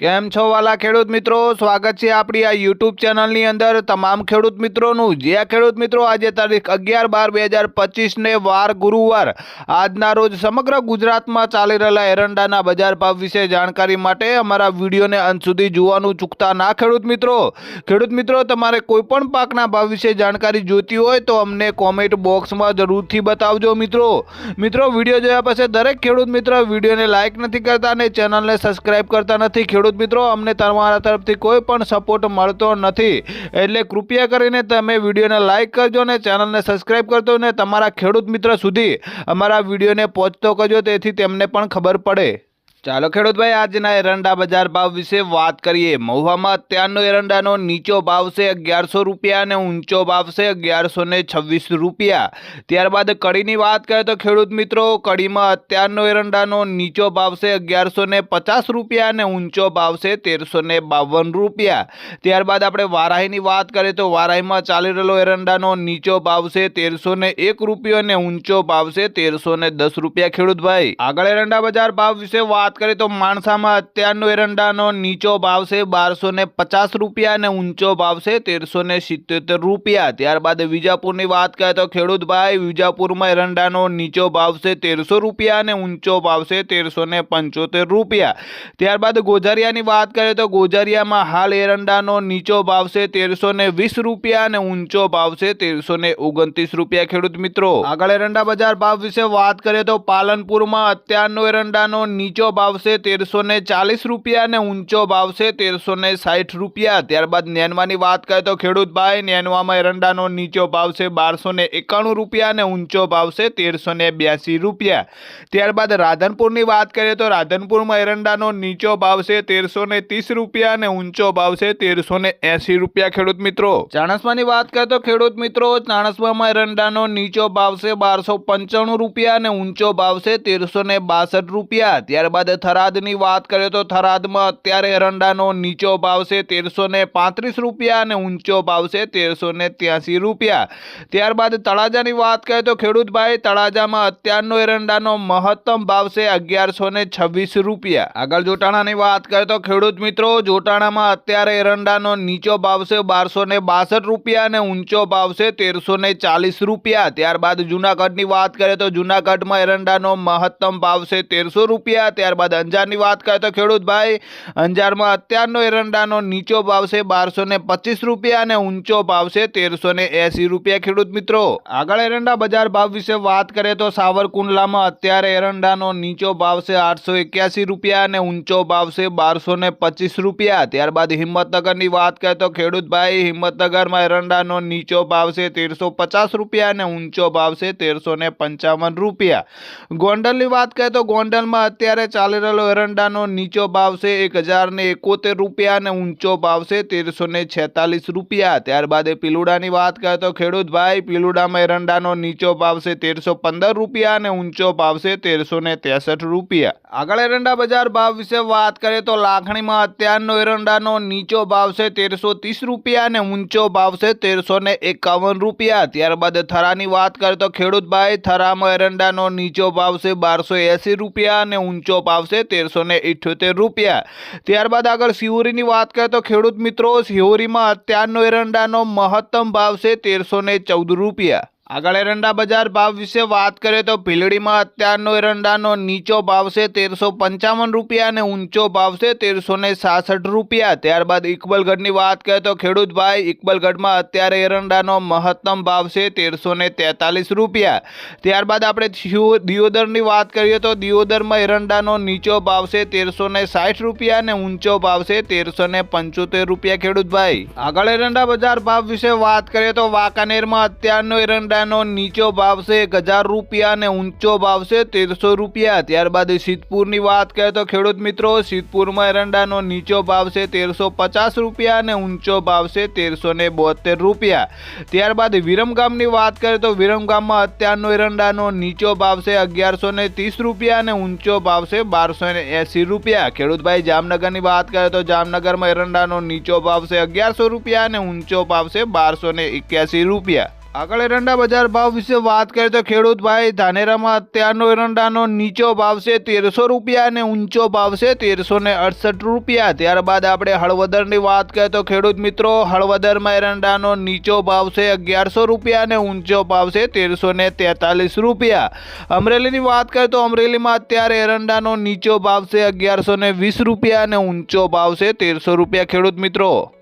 કેમ છો વાલા ખેડૂત મિત્રો? સ્વાગત છે આપણી આ યુટ્યુબ ચેનલની અંદર તમામ ખેડૂત મિત્રોનું. જે ખેડૂત મિત્રો, આજે તારીખ અગિયાર બાર બે હજાર પચીસને વાર ગુરુવાર. આજના રોજ સમગ્ર ગુજરાતમાં ચાલી રહેલા એરંડાના બજાર ભાવ વિશે જાણકારી માટે અમારા વિડીયોને અંત સુધી જોવાનું ચૂકતા ના ખેડૂત મિત્રો. ખેડૂત મિત્રો, તમારે કોઈપણ પાકના ભાવ વિશે જાણકારી જોઈતી હોય તો અમને કોમેન્ટ બોક્સમાં જરૂરથી બતાવજો મિત્રો. મિત્રો, વીડિયો જોયા પછી દરેક ખેડૂત મિત્ર વિડીયોને લાઇક નથી કરતા અને ચેનલને સબસ્ક્રાઈબ કરતા નથી. ખેડૂત મિત્રો, અમને તમારા તરફથી કોઈ પણ સપોર્ટ મળતો નથી. એટલે કૃપયા કરીને તમે વિડીયોને લાઇક કરજો અને ચેનલને સબસ્ક્રાઇબ કરજો અને તમારા ખેડૂત મિત્ર સુધી અમારા વિડીયોને પહોંચતો કરજો, તેથી તેમને પણ ખબર પડે. ચાલો ખેડૂતભાઈ, આજના એરંડા બજાર ભાવ વિશે વાત કરીએ. મહુવામાં અત્યારનો એરંડાનો નીચો ભાવ છે અગિયારસો રૂપિયા અને ઊંચો ભાવ છે અગિયારસો છવ્વીસ રૂપિયા. ત્યારબાદ કડીની વાત કરીએ તો ખેડૂત મિત્રો, કડીમાં અત્યારનો એરંડાનો નીચો ભાવ છે અગિયારસો પચાસ રૂપિયા અને ઊંચો ભાવ છે તેરસો બાવન રૂપિયા. ત્યારબાદ આપણે વારાહીની વાત કરીએ તો વારાહીમાં ચાલી રહેલો એરંડાનો નીચો ભાવ છે તેરસો એક રૂપિયો અને ઊંચો ભાવ છે તેરસો દસ રૂપિયા. ખેડૂતભાઈ, આગળ એરંડા બજાર ભાવ વિશે વાત કરીએ તો માણસામાં અત્યારનો એરંડાનો નીચો ભાવ છે બારસો ને પચાસ રૂપિયા અને ઊંચો ભાવ છે તેરસો ને સિત્તોતેર રૂપિયા. ત્યારબાદ વિજાપુરની વાત કરીએ તો ખેડૂતભાઈ વિજાપુરમાં એરંડાનો નીચો ભાવ છે તેરસો રૂપિયા અને ઊંચો ભાવ છે તેરસો ને પંચોતેર રૂપિયા. ત્યારબાદ ગોઝારિયાની વાત કરીએ તો ગોઝારિયામાં હાલ એરંડાનો નીચો ભાવ છે તેરસો ને વીસ રૂપિયા અને ઊંચો ભાવ છે તેરસો ને ઓગણત્રીસ રૂપિયા. ખેડૂત મિત્રો, આગળ એરંડા બજાર ભાવ વિશે વાત કરીએ તો પાલનપુરમાં અત્યારનો એરંડાનો નીચો ભાવ છે તેરસો ને ચાલીસ રૂપિયા અને ઊંચો ભાવ છે તેરસો ને સાઠ રૂપિયા. ત્યારબાદ નેનવાની વાત કરીએ તો ખેડૂતભાઈ નેનવામાં એરંડાનો નીચો ભાવ છે બારસો ને એકાણું રૂપિયા અને ઊંચો ભાવ છે તેરસો ને બ્યાસી રૂપિયા. ત્યારબાદ રાધનપુરની વાત કરીએ તો રાધનપુરમાં એરંડાનો નીચો ભાવ છે તેરસો ને ત્રીસ રૂપિયા અને ઊંચો ભાવ છે તેરસો ને એંસી રૂપિયા ખેડૂત મિત્રો. ચાણસમાની વાત કરીએ તો ખેડૂત મિત્રો, ચાણસમામાં એરંડાનો નીચો ભાવ છે બારસો પંચાણું રૂપિયા અને ઊંચો ભાવ છે તેરસો ને બાસઠ રૂપિયા. ત્યારબાદ થરાદની વાત કરીએ તો થરાદમાં અત્યારે એરંડાનો નીચો ભાવ છે તેરસો પાંત્રીસ રૂપિયા અને ઊંચો ભાવ છે તેરસો ને રૂપિયા. ત્યારબાદ તળાજાની વાત કરીએ તો ખેડૂતભાઈ, તળાજામાં અત્યારનો એરંડાનો મહત્તમ ભાવ છે અગિયારસો છવ્વીસ રૂપિયા. આગળ જોટાણાની વાત કરીએ તો ખેડૂત મિત્રો, જોટાણામાં અત્યારે એરંડાનો નીચો ભાવ છે બારસો બાસઠ રૂપિયા અને ઊંચો ભાવ છે તેરસો ચાલીસ રૂપિયા. ત્યારબાદ જુનાગઢની વાત કરીએ તો જુનાગઢમાં એરંડાનો મહત્તમ ભાવ છે તેરસો રૂપિયા. ત્યારબાદ અંજારની વાત કરીએ તો ખેડૂતભાઈ અંજારમાં અત્યારનો એરંડાનો નીચો ભાવ બારસો ને પચીસ રૂપિયા અને ઊંચો ભાવ છે તેરસો ને એસી રૂપિયા. ખેડૂત મિત્રો, આગળ એરંડા બજાર ભાવ વિશે વાત કરીએ તો સાવરકુંડલામાં અત્યારે એરંડાનો નીચો ભાવ આઠસો એક્યાસી રૂપિયા અને ઊંચો ભાવ બારસો ને પચીસ રૂપિયા. ત્યારબાદ હિંમતનગરની વાત કરીએ તો ખેડૂતભાઈ હિંમતનગરમાં એરંડાનો નીચો ભાવ છે તેરસો પચાસ રૂપિયા અને ઊંચો ભાવ છે તેરસો ને પંચાવન રૂપિયા. ગોંડલની વાત કરીએ તો ગોંડલમાં અત્યારે ચાલી એરંડાનો નીચો ભાવ છે એક હજારને એકોતેર રૂપિયા અને ઊંચો ભાવ છે તેરસો ને છેતાલીસ રૂપિયા. ત્યારબાદ પીલુડાની વાત કરીએ તો ખેડૂતભાઈ પીલુડામાં એરંડાનો નીચો ભાવ છે તેરસો પંદર રૂપિયા અને ઊંચો ભાવ છે તેરસો ને ત્રેસઠ રૂપિયા. આગળ એરંડા બજાર ભાવ વિશે વાત કરીએ તો લાખણીમાં અત્યારનો એરંડાનો નીચો ભાવ છે તેરસો ત્રીસ રૂપિયા અને ઊંચો ભાવ છે તેરસો ને એકાવન રૂપિયા. ત્યારબાદ થરાની વાત કરીએ તો ખેડૂતભાઈ થરામાં એરંડાનો નીચો ભાવ છે બારસો એંસી રૂપિયા અને ઊંચો ભાવ છે તેરસો ને ઇઠ્યોતેર રૂપિયા. ત્યારબાદ આગળ શિહોરીની વાત કરીએ તો ખેડૂત મિત્રો શિહોરીમાં અત્યારનો એરંડાનો મહત્તમ ભાવ છે તેરસો ચૌદ રૂપિયા. આગળ એરંડા બજાર ભાવ વિશે વાત કરીએ તો ભીલડીમાં અત્યારનો એરંડાનો નીચો ભાવ છે તેરસો પંચાવન રૂપિયા અને ઊંચો ભાવ છે તેરસો ને સાસઠ રૂપિયા. ત્યારબાદ ઇકબલગઢની વાત કરીએ તો ખેડૂતભાઈ ઇકબલગઢમાં અત્યારે એરંડાનો મહત્તમ ભાવ છે તેરસો ને તેતાલીસ રૂપિયા. ત્યારબાદ આપણે દિયોદરની વાત કરીએ તો દિયોદરમાં એરંડાનો નીચો ભાવ છે તેરસો ને સાઠ રૂપિયા અને ઊંચો ભાવ છે તેરસો ને પંચોતેર રૂપિયા ખેડૂતભાઈ આગળ એરંડા બજાર ભાવ વિશે વાત કરીએ તો વાંકાનેરમાં અત્યારનો એરંડાનો નીચો ભાવ છે એક હજાર રૂપિયા અને ઊંચો ભાવ છે તેરસો રૂપિયા. ત્યારબાદ સિદ્ધપુરની વાત કરીએ તો ખેડૂત મિત્રો, સિદ્ધપુરમાં એરંડાનો નીચો ભાવ છે તેરસો પચાસ રૂપિયા અને ઊંચો ભાવ છે તેરસો ને બોતેર રૂપિયા. ત્યારબાદ વિરમગામની વાત કરીએ તો વિરમગામમાં અત્યારનો એરંડાનો નીચો ભાવ છે અગિયારસો ને ત્રીસ રૂપિયા અને ઊંચો ભાવ છે બારસો ને એંસી રૂપિયા. ખેડૂતભાઈ, જામનગરની વાત કરીએ તો જામનગરમાં એરંડાનો નીચો ભાવ છે અગિયારસો રૂપિયા અને ઊંચો ભાવ છે બારસો ને એક્યાસી રૂપિયા. આગળ એરંડા બજાર ભાવ વિશે વાત કરીએ તો ખેડૂત ભાઈ ધાનેરામાં અત્યારનો એરંડાનો નીચો ભાવ છે તેરસો રૂપિયા અને ઊંચો ભાવ છે તેરસો ને અડસઠ રૂપિયા. ત્યારબાદ આપણે હળવદરની વાત કરીએ તો ખેડૂત મિત્રો, હળવદરમાં એરંડાનો નીચો ભાવ છે અગિયારસો રૂપિયા અને ઊંચો ભાવ છે તેરસો ને તેતાલીસ રૂપિયા. અમરેલીની વાત કરીએ તો અમરેલીમાં અત્યારે એરંડાનો નીચો ભાવ છે અગિયારસો ને વીસ રૂપિયા અને ઊંચો ભાવ છે તેરસો રૂપિયા. ખેડૂત મિત્રો